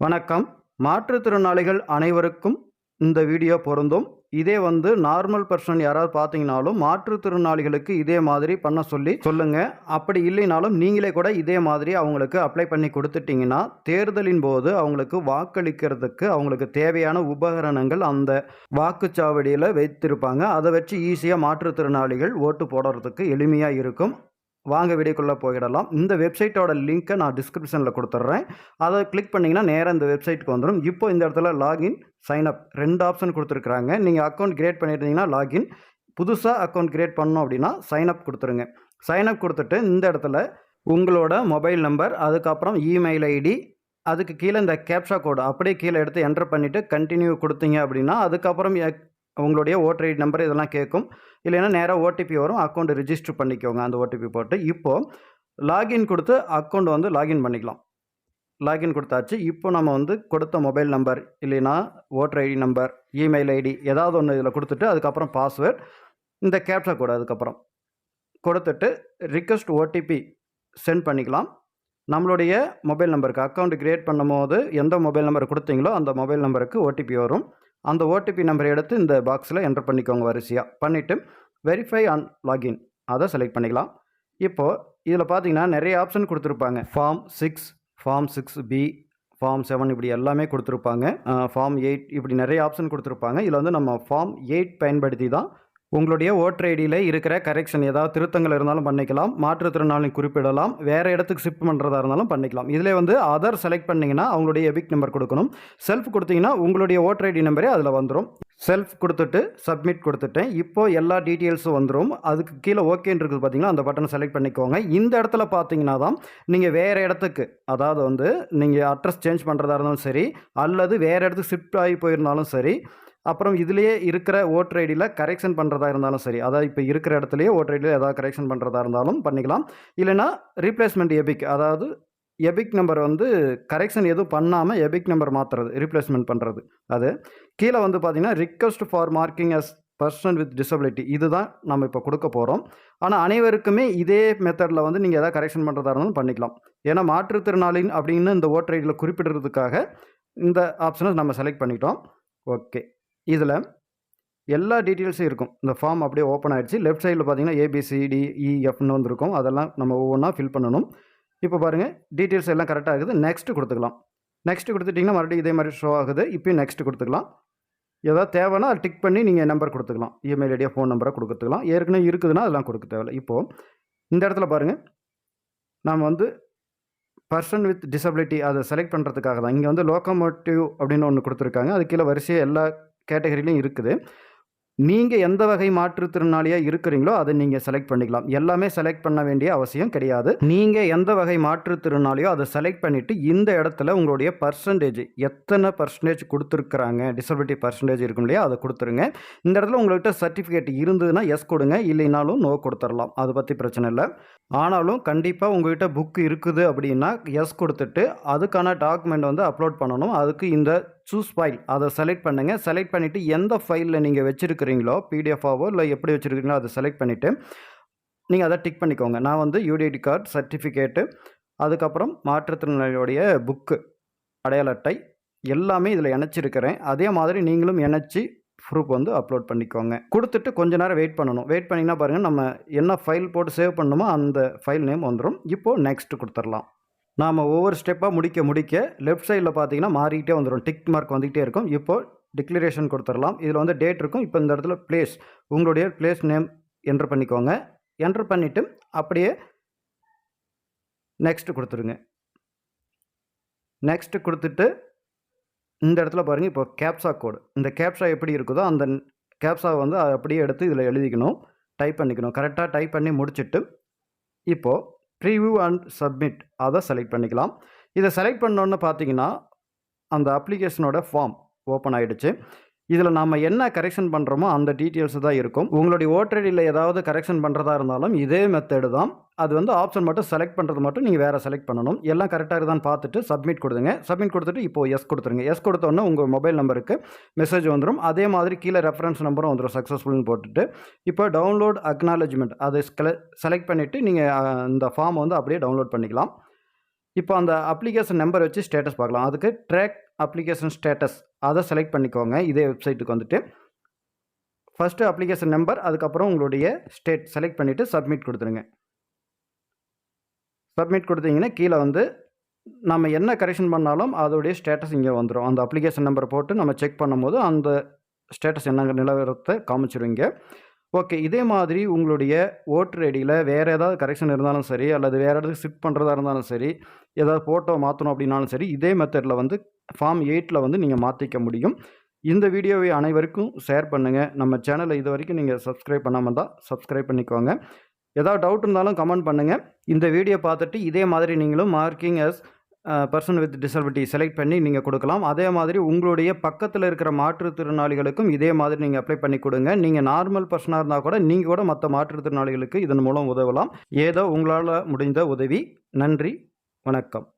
வணக்கம். மாற்றுத்திறனாளிகள் அனைவருக்கும் இந்த வீடியோ பொருந்தும். இதே வந்து நார்மல் பர்சன் யாராவது பார்த்தீங்கனாலும் மாற்றுத்திறனாளிகளுக்கு இதே மாதிரி பண்ண சொல்லி சொல்லுங்கள் அப்படி இல்லைனாலும் நீங்களே கூட இதே மாதிரி அவங்களுக்கு அப்ளை பண்ணி கொடுத்துட்டீங்கன்னா தேர்தலின் போது அவங்களுக்கு வாக்களிக்கிறதுக்கு அவங்களுக்கு தேவையான உபகரணங்கள் அந்த வாக்குச்சாவடியில் வைத்திருப்பாங்க. அதை வச்சு ஈஸியாக மாற்றுத்திறனாளிகள் ஓட்டு போடுறதுக்கு எளிமையாக இருக்கும். வாங்க வீடியோக்குள்ளே போயிடலாம். இந்த வெப்சைட்டோட லிங்க்கை நான் டிஸ்கிரிப்ஷனில் கொடுத்துட்றேன். அதை கிளிக் பண்ணிங்கன்னா நேராக இந்த வெப்சைட்டுக்கு வந்துடும் இப்போ இந்த இடத்துல லாகின் சைன் அப் ரெண்டு ஆப்ஷன் கொடுத்துருக்குறாங்க. நீங்கள் அக்கௌண்ட் கிரியேட் பண்ணியிருந்தீங்கன்னா லாகின் புதுசாக அக்கௌண்ட் கிரியேட் பண்ணோம் அப்படின்னா சைன் அப் கொடுத்துருங்க. சைன் அப் கொடுத்துட்டு இந்த இடத்துல உங்களோட மொபைல் நம்பர் அதுக்கப்புறம் இமெயில் ஐடி அதுக்கு கீழே இந்த கேப்ஷா கோடு அப்படியே கீழே எடுத்து என்டர் பண்ணிவிட்டு கண்டினியூ கொடுத்தீங்க அப்படின்னா அதுக்கப்புறம் உங்களுடைய ஓட்டர் ஐடி நம்பர் இதெல்லாம் கேட்கும். இல்லைன்னா நேராக ஓடிபி வரும். அக்கௌண்ட் ரிஜிஸ்டர் பண்ணிக்கோங்க. அந்த ஓடிபி போட்டு. இப்போது லாகின் கொடுத்து அக்கௌண்ட் வந்து லாகின் பண்ணிக்கலாம். லாகின் கொடுத்தாச்சு. இப்போ நம்ம வந்து கொடுத்த மொபைல் நம்பர் இல்லைன்னா voter ID number email ID ஏதாவது ஒன்று இதில் கொடுத்துட்டு அதுக்கப்புறம் பாஸ்வேர்ட் இந்த கேப்சா கூட அதுக்கப்புறம். கொடுத்துட்டு ரிக்வஸ்ட் ஓடிபி சென்ட் பண்ணிக்கலாம். நம்மளுடைய மொபைல் நம்பருக்கு அக்கௌண்ட் க்ரியேட் பண்ணும்போது எந்த மொபைல் நம்பர் கொடுத்தீங்களோ அந்த மொபைல் நம்பருக்கு ஓடிபி வரும். அந்த ஓடிபி நம்பரை எடுத்து இந்த பாக்ஸில் என்டர் பண்ணிக்கோங்க வரிசையாக பண்ணிவிட்டு வெரிஃபை அண்ட் லாகின் அதை செலக்ட் பண்ணிக்கலாம். இப்போது இதில் பார்த்தீங்கன்னா நிறைய ஆப்ஷன் கொடுத்துருப்பாங்க. Form six form six B form seven இப்படி எல்லாமே கொடுத்துருப்பாங்க. ஃபார்ம் எயிட் இப்படி நிறைய ஆப்ஷன் கொடுத்துருப்பாங்க. இதில் வந்து நம்ம ஃபார்ம் எயிட் பயன்படுத்தி தான் உங்களுடைய ஓட்டர் ஐடியில் இருக்கிற கரெக்ஷன் ஏதாவது திருத்தங்கள் இருந்தாலும் பண்ணிக்கலாம். மாற்றுத்திறனாளி குறிப்பிடலாம். வேறு இடத்துக்கு ஷிஃப்ட் பண்ணுறதா இருந்தாலும் பண்ணிக்கலாம். இதில் வந்து அதர் செலக்ட் பண்ணிங்கன்னா அவங்களுடைய எபிக் நம்பர் கொடுக்கணும். செல்ஃப் கொடுத்தீங்கன்னா உங்களுடைய ஓட்டர் ஐடி நம்பரே அதில் வந்துடும் செல்ஃப் கொடுத்துட்டு சப்மிட் கொடுத்துட்டேன். இப்போ எல்லா டீட்டெயில்ஸும் வந்துடும் அதுக்கு கீழே ஓகேன்னு இருக்குது அந்த பட்டனை செலக்ட் பண்ணிக்கோங்க. இந்த இடத்துல பார்த்தீங்கன்னா தான் நீங்கள் வேறு இடத்துக்கு அதாவது வந்து நீங்கள் அட்ரஸ் சேஞ்ச் பண்ணுறதா இருந்தாலும் சரி அல்லது வேறு இடத்துக்கு ஷிஃப்ட் ஆகி போயிருந்தாலும் சரி அப்புறம் இதுலேயே இருக்கிற ஓட்டர் ஐடியில் கரெக்ஷன் பண்ணுறதா இருந்தாலும் சரி. அதாவது இப்போ இருக்கிற இடத்துலையே ஓட்டர் ஐடியில் ஏதாவது கரெக்ஷன் பண்ணுறதா இருந்தாலும் பண்ணிக்கலாம். இல்லைன்னா ரீப்ளேஸ்மெண்ட் எபிக் அதாவது எபிக் நம்பர் வந்து கரெக்ஷன் எதுவும் பண்ணாமல் எபிக் நம்பர் மாற்றுறது ரீப்ளேஸ்மெண்ட் பண்ணுறது அது கீழே வந்து பார்த்தீங்கன்னா request for marking as person with disability இதுதான் நம்ம இப்போ கொடுக்க போகிறோம் ஆனால் அனைவருக்குமே இதே மெத்தடில் வந்து நீங்கள் எதாவது கரெக்ஷன் பண்ணுறதா இருந்தாலும் பண்ணிக்கலாம். ஏன்னா மாற்றுத்திறனாளின் அப்படின்னு இந்த ஓட்டர் ஐடியில் குறிப்பிடுறதுக்காக இந்த ஆப்ஷனை நம்ம செலக்ட் பண்ணிட்டோம் ஓகே இதில் எல்லா டீட்டெயில்ஸும் இருக்கும். இந்த ஃபார்ம் அப்படியே ஓப்பன் ஆகிடுச்சு லெஃப்ட் சைடில் பார்த்தீங்கன்னா ஏபிசிடி இஎஃப்னு வந்துருக்கும் அதெல்லாம் நம்ம ஒவ்வொன்றா ஃபில் பண்ணணும். இப்போ பாருங்கள் டீட்டெயில்ஸ் எல்லாம் கரெக்டாக இருக்குது. நெக்ஸ்ட்டு கொடுத்துக்கலாம். நெக்ஸ்ட்டு கொடுத்துட்டிங்கன்னா மறுபடியும் இதே மாதிரி ஷோ ஆகுது. இப்போயும் நெக்ஸ்ட்டு கொடுத்துக்கலாம். ஏதாவது தேவைன்னா அது டிக் பண்ணி நீங்கள் நம்பர் கொடுத்துக்கலாம். இமெயில் ஐடியா ஃபோன் நம்பரை கொடுத்துக்கலாம். ஏற்கனவே இருக்குதுன்னா அதெல்லாம் கொடுக்க தேவையில்ல. இப்போது இந்த இடத்துல பாருங்கள் நாம் வந்து பர்சன் வித் டிசபிலிட்டி அதை செலக்ட் பண்ணுறதுக்காக தான். இங்கே வந்து லோக்கோமோட்டிவ் அப்படின்னு ஒன்று கொடுத்துருக்காங்க. அது கீழே வரிசையாக எல்லா கேட்டகரியிலையும் இருக்குது. நீங்கள் எந்த வகை மாற்றுத்திறனாளியாக இருக்கிறீங்களோ அதை நீங்கள் செலக்ட் பண்ணிக்கலாம். எல்லாமே செலக்ட் பண்ண வேண்டிய அவசியம் கிடையாது. நீங்கள் எந்த வகை மாற்றுத்திறனாளியோ அதை செலக்ட் பண்ணிவிட்டு இந்த இடத்துல உங்களுடைய பர்சன்டேஜ் எத்தனை பர்சன்டேஜ் கொடுத்துருக்குறாங்க? டிசபிலிட்டி பர்சன்டேஜ் இருக்கும் இல்லையா? அதை கொடுத்துருங்க. இந்த இடத்துல உங்கள்கிட்ட சர்டிஃபிகேட் இருந்ததுன்னா எஸ் கொடுங்க. இல்லைனாலும் நோ கொடுத்துடலாம். அதை பற்றி பிரச்சனை இல்லை. ஆனாலும் கண்டிப்பாக உங்கள்கிட்ட புக் இருக்குது அப்படின்னா எஸ் கொடுத்துட்டு அதுக்கான டாக்குமெண்ட் வந்து அப்லோட் பண்ணணும். அதுக்கு இந்த சூஸ் ஃபைல் அதை செலக்ட் பண்ணுங்கள் செலக்ட் பண்ணிவிட்டு எந்த ஃபைலில் நீங்கள் வச்சுருக்கிறீங்களோ பிடிஎஃபாவோ இல்லை எப்படி வச்சுருக்கீங்களோ அதை செலக்ட் பண்ணிவிட்டு நீங்கள் அதை டிக் பண்ணிக்கோங்க. நான் வந்து யூடிஐடி கார்டு சர்டிஃபிகேட்டு அதுக்கப்புறம் மாற்றுத்திறனாளியோடைய புக்கு அடையாள அட்டை எல்லாமே இதில் இணைச்சிருக்கிறேன். அதே மாதிரி நீங்களும் இணைச்சி ப்ரூஃப் வந்து அப்லோட் பண்ணிக்கோங்க. கொடுத்துட்டு கொஞ்ச நேரம் வெயிட் பண்ணணும். வெயிட் பண்ணிங்கன்னா பாருங்கள் நம்ம என்ன ஃபைல் போட்டு சேவ் பண்ணணுமோ அந்த ஃபைல் நேம் வந்துடும் இப்போது நெக்ஸ்ட் கொடுத்துடலாம். நாம் ஒவ்வொரு ஸ்டெப்பாக முடிக்க முடிக்க லெஃப்ட் சைடில் பார்த்தீங்கன்னா மாறிக்கிட்டே வந்துடும் டிக் மார்க் வந்துகிட்டே இருக்கும். இப்போது டிக்ளரேஷன் கொடுத்துடலாம். இதில் வந்து டேட் இருக்கும். இப்போ இந்த இடத்துல பிளேஸ் உங்களுடைய பிளேஸ் நேம் என்ட்ரு பண்ணிக்கோங்க. என்ட்ரு பண்ணிவிட்டு அப்படியே நெக்ஸ்ட்டு கொடுத்துருங்க. நெக்ஸ்ட்டு கொடுத்துட்டு இந்த இடத்துல பாருங்கள் இப்போ கேப்சா கோடு இந்த கேப்சா எப்படி இருக்குதோ அந்த கேப்சா வந்து அப்படியே எடுத்து இதில் எழுதிக்கணும். டைப் பண்ணிக்கணும். கரெக்டாக டைப் பண்ணி முடிச்சுட்டு இப்போது ப்ரீவியூ அண்ட் சப்மிட் அதை செலக்ட் பண்ணிக்கலாம். இதை செலக்ட் பண்ணோன்னு பார்த்தீங்கன்னா அந்த அப்ளிகேஷனோட ஃபார்ம் ஓப்பன் ஆகிடுச்சு இதில் நாம் என்ன கரெக்ஷன் பண்ணுறோமோ அந்த டீட்டெயில்ஸ் தான் இருக்கும். உங்களுடைய ஓட்டரடியில் ஏதாவது கரெக்ஷன் பண்ணுறதா இருந்தாலும் இதே மெத்தடு தான். அது வந்து ஆப்ஷன் மட்டும் செலக்ட் பண்ணுறது மட்டும் நீங்கள் வேறு செலக்ட் பண்ணணும். எல்லாம் கரெக்டாக இருக்குதான்னு பார்த்துட்டு சப்மிட் கொடுங்க. சப்மிட் கொடுத்துட்டு இப்போ எஸ் கொடுத்துருங்க. எஸ் கொடுத்தோன்னே உங்கள் மொபைல் நம்பருக்கு மெசேஜ் வந்துடும் அதே மாதிரி கீழே ரெஃபரன்ஸ் நம்பரும் வந்துடும் சக்ஸஸ்ஃபுல்னு போட்டுட்டு. இப்போ டவுன்லோட் அக்னாலஜ்மெண்ட் அதை செலக்ட் பண்ணிவிட்டு நீங்கள் இந்த ஃபார்ம் வந்து அப்படியே டவுன்லோட் பண்ணிக்கலாம். இப்போ அந்த அப்ளிகேஷன் நம்பர் வச்சு ஸ்டேட்டஸ் பார்க்கலாம். அதுக்கு ட்ராக் அப்ளிகேஷன் ஸ்டேட்டஸ் அதை செலக்ட் பண்ணிக்கோங்க. இதே வெப்சைட்டுக்கு வந்துட்டு. ஃபஸ்ட்டு அப்ளிகேஷன் நம்பர் அதுக்கப்புறம் உங்களுடைய ஸ்டேட் செலக்ட் பண்ணிவிட்டு சப்மிட் கொடுத்துருங்க. சப்மிட் கொடுத்தீங்கன்னா கீழே வந்து நம்ம என்ன கரெக்ஷன் பண்ணாலும் அதோடைய ஸ்டேட்டஸ் இங்கே வந்துடும் அந்த அப்ளிகேஷன் நம்பர் போட்டு நம்ம செக் பண்ணும்போது அந்த ஸ்டேட்டஸ் என்ன நிலவரத்தை காமிச்சிருவீங்க ஓகே இதே மாதிரி உங்களுடைய ஓட்டர் ஐடியில் வேறு ஏதாவது கரெக்ஷன் இருந்தாலும் சரி அல்லது வேறு இடத்துக்கு ஷிஃப்ட் பண்ணுறதா இருந்தாலும் சரி ஏதாவது ஃபோட்டோ மாற்றணும் அப்படின்னாலும் சரி இதே மெத்தடில் வந்து ஃபார்ம் எயிட்டில் வந்து நீங்கள் மாற்றிக்க முடியும். இந்த வீடியோவை அனைவருக்கும் ஷேர் பண்ணுங்கள் நம்ம சேனலை இது வரைக்கும் நீங்கள் சப்ஸ்கிரைப் பண்ணாமல் தான் சப்ஸ்கிரைப் பண்ணிக்கோங்க. ஏதாவது டவுட் இருந்தாலும் கமெண்ட் பண்ணுங்கள் இந்த வீடியோ பார்த்துட்டு இதே மாதிரி நீங்களும் marking as person with disability select பண்ணி நீங்கள் கொடுக்கலாம். அதே மாதிரி உங்களுடைய பக்கத்தில் இருக்கிற மாற்றுத்திறனாளிகளுக்கும் இதே மாதிரி நீங்கள் அப்ளை பண்ணி கொடுங்க. நீங்கள் நார்மல் பர்சனாக இருந்தால் கூட நீங்கள் கூட மற்ற மாற்றுத்திறனாளிகளுக்கு இதன் மூலம் உதவலாம். ஏதோ உங்களால் முடிந்த உதவி. நன்றி. வணக்கம்.